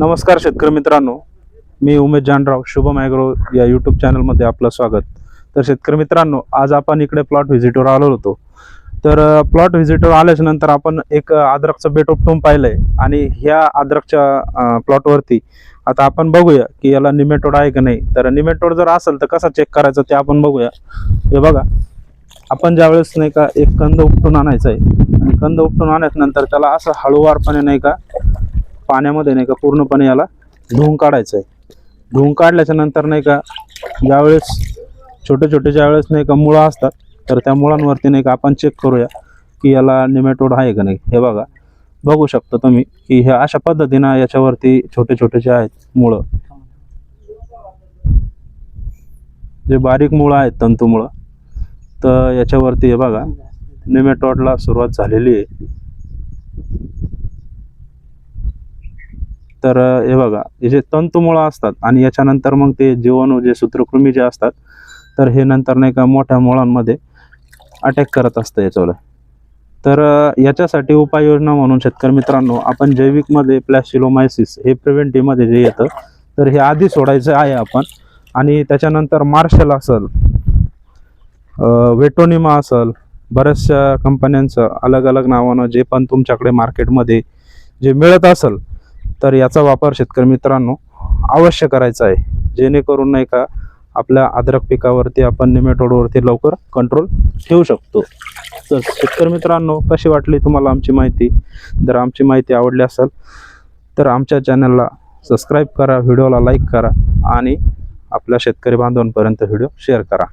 नमस्कार शेतकरी मित्रांनो. मी उमेश जानराव शुभम ॲग्रो या यूट्यूब चॅनलमध्ये आपलं स्वागत. तर शेतकरी मित्रांनो आज आपण इकडे प्लॉट व्हिजिटवर आलो होतो. तर प्लॉट व्हिजिटवर आल्याच्यानंतर आपण एक अद्रकचं बेट उपटून पाहिलंय. आणि ह्या अद्रकच्या प्लॉटवरती आता आपण बघूया की याला निमेटोड आहे का नाही. तर निमेटोड जर असेल तर कसा चेक करायचा ते आपण बघूया. हे बघा. आपण ज्यावेळेस नाही का एक कंद उपटून आणायचा आहे. आणि कंद उपटून आणल्यानंतर त्याला असं हळूवारपणे नाही का पाण्यामध्ये नाही का पूर्णपणे याला धुवून काढायचं आहे. धुवून काढल्याच्या नंतर नाही का ज्यावेळेस छोटे छोटे ज्यावेळेस नाही का मुळं असतात तर त्या मुळांवरती नाही का आपण चेक करूया की याला निमेटोड आहे का नाही. हे बघा बघू शकता तुम्ही की हे अशा पद्धतीनं याच्यावरती छोटे छोटे जे आहेत मुळं जे बारीक मुळं आहेत तंतुमुळं तर याच्यावरती हे बघा निमेटोडला सुरुवात झालेली आहे. तर हे बघा हे जे तंतुमुळं असतात आणि याच्यानंतर मग ते जीवाणू जे सूत्रकृमी जे असतात तर हे नंतर नाही का मोठ्या मुळांमध्ये अटॅक करत असतं याच्यावर तर याच्यासाठी उपाययोजना म्हणून शेतकरी मित्रांनो आपण जैविकमध्ये प्लॅस्टिलोमायसिस हे प्रिव्हेंटिव्हमध्ये जे येतं तर हे आधी सोडायचं आहे आपण. आणि त्याच्यानंतर मार्शल असेल वेटोनिमा असेल बऱ्याचशा कंपन्यांचं अलग अलग नावानं जे पण तुमच्याकडे मार्केटमध्ये जे मिळत असेल तर याचा वापर शेतकरी मित्रांनो अवश्य करायचा आहे. जेणेकरून नाही का आपल्या अद्रक पिकावरती आपण निमेटोडवरती लवकर कंट्रोल ठेवू शकतो. तर शेतकरी मित्रांनो कशी वाटली तुम्हाला आमची माहिती? जर आमची माहिती आवडली असेल तर आमच्या चॅनलला सबस्क्राईब करा व्हिडिओला लाईक करा आणि आपल्या शेतकरी बांधवांपर्यंत व्हिडिओ शेअर करा.